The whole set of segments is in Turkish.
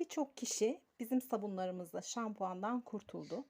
Birçok kişi bizim sabunlarımızla şampuandan kurtuldu.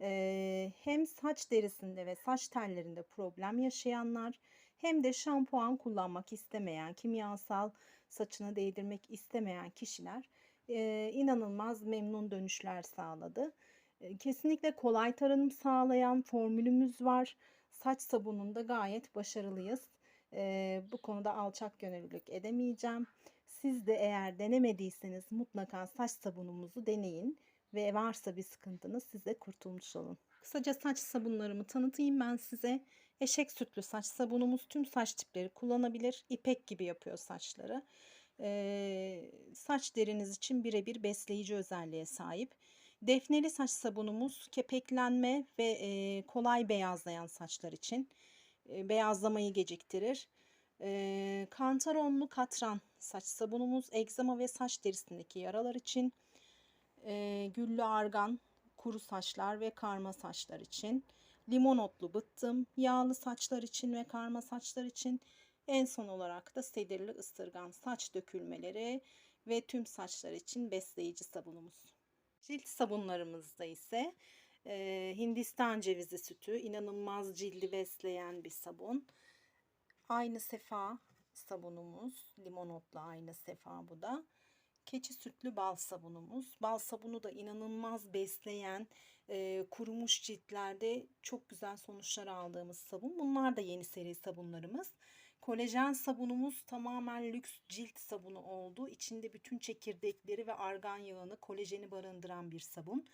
Ee, hem saç derisinde ve saç tellerinde problem yaşayanlar hem de şampuan kullanmak istemeyen, kimyasal saçına değdirmek istemeyen kişiler e, inanılmaz memnun dönüşler sağladı. E, Kesinlikle kolay tarınım sağlayan formülümüz var. Saç sabununda gayet başarılıyız. E, bu konuda alçak gönüllülük edemeyeceğim. Siz de eğer denemediyseniz mutlaka saç sabunumuzu deneyin ve varsa bir sıkıntınız siz de kurtulmuş olun. Kısaca saç sabunlarımı tanıtayım ben size. Eşek sütlü saç sabunumuz tüm saç tipleri kullanabilir. İpek gibi yapıyor saçları. Ee, saç deriniz için birebir besleyici özelliğe sahip. Defneli saç sabunumuz kepeklenme ve e, kolay beyazlayan saçlar için. E, beyazlamayı geciktirir. E, kantaronlu katran saç sabunumuz egzama ve saç derisindeki yaralar için. E, güllü argan kuru saçlar ve karma saçlar için. Limon otlu bıttım yağlı saçlar için ve karma saçlar için. En son olarak da sedirli ıstırgan saç dökülmeleri ve tüm saçlar için besleyici sabunumuz. Cilt sabunlarımızda ise e, Hindistan cevizi sütü inanılmaz cildi besleyen bir sabun. Aynı sefa sabunumuz. Limon otlu aynı sefa bu da. Keçi sütlü bal sabunumuz. Bal sabunu da inanılmaz besleyen, e, kurumuş ciltlerde çok güzel sonuçlar aldığımız sabun. Bunlar da yeni seri sabunlarımız. Kolajen sabunumuz tamamen lüks cilt sabunu oldu. İçinde bütün çekirdekleri ve argan yağını, kolajeni barındıran bir sabun.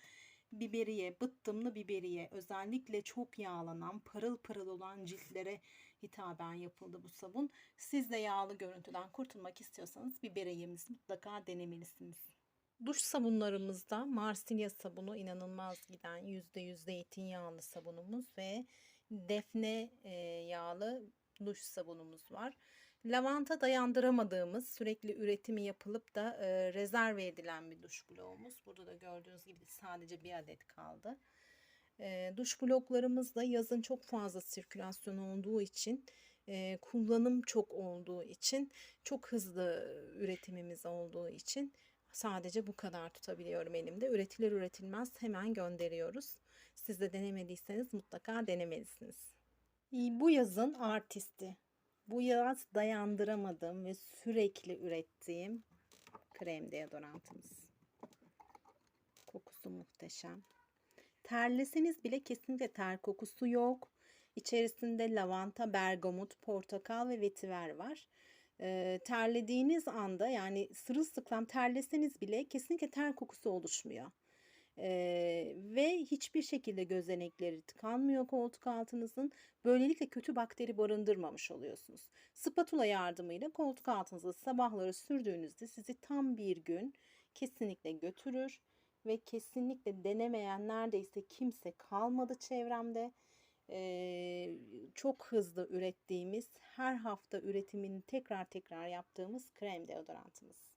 Biberiye, bıttımlı biberiye özellikle çok yağlanan, parıl parıl olan ciltlere hitaben yapıldı bu sabun. Siz de yağlı görüntüden kurtulmak istiyorsanız biberiyemizi mutlaka denemelisiniz. Duş sabunlarımızda Marsilya sabunu inanılmaz giden %yüz zeytinyağlı sabunumuz ve defne e, yağlı duş sabunumuz var. Lavanta dayandıramadığımız sürekli üretimi yapılıp da e, rezerve edilen bir duş bloğumuz. Burada da gördüğünüz gibi sadece bir adet kaldı. E, duş bloklarımız da yazın çok fazla sirkülasyon olduğu için e, kullanım çok olduğu için çok hızlı üretimimiz olduğu için sadece bu kadar tutabiliyorum elimde. Üretilir üretilmez hemen gönderiyoruz. Siz de denemediyseniz mutlaka denemelisiniz. Bu yazın artisti. Bu yaz dayandıramadığım ve sürekli ürettiğim krem deodorantımız. Kokusu muhteşem. Terleseniz bile kesinlikle ter kokusu yok. İçerisinde lavanta, bergamot, portakal ve vetiver var. Ee, terlediğiniz anda yani sırılsıklam terleseniz bile kesinlikle ter kokusu oluşmuyor. Ee, ve hiçbir şekilde gözenekleri tıkanmıyor koltuk altınızın. Böylelikle kötü bakteri barındırmamış oluyorsunuz. Spatula yardımıyla koltuk altınızı sabahları sürdüğünüzde sizi tam bir gün kesinlikle götürür ve kesinlikle denemeyen neredeyse kimse kalmadı çevremde. Ee, çok hızlı ürettiğimiz, her hafta üretimini tekrar tekrar yaptığımız krem deodorantımız.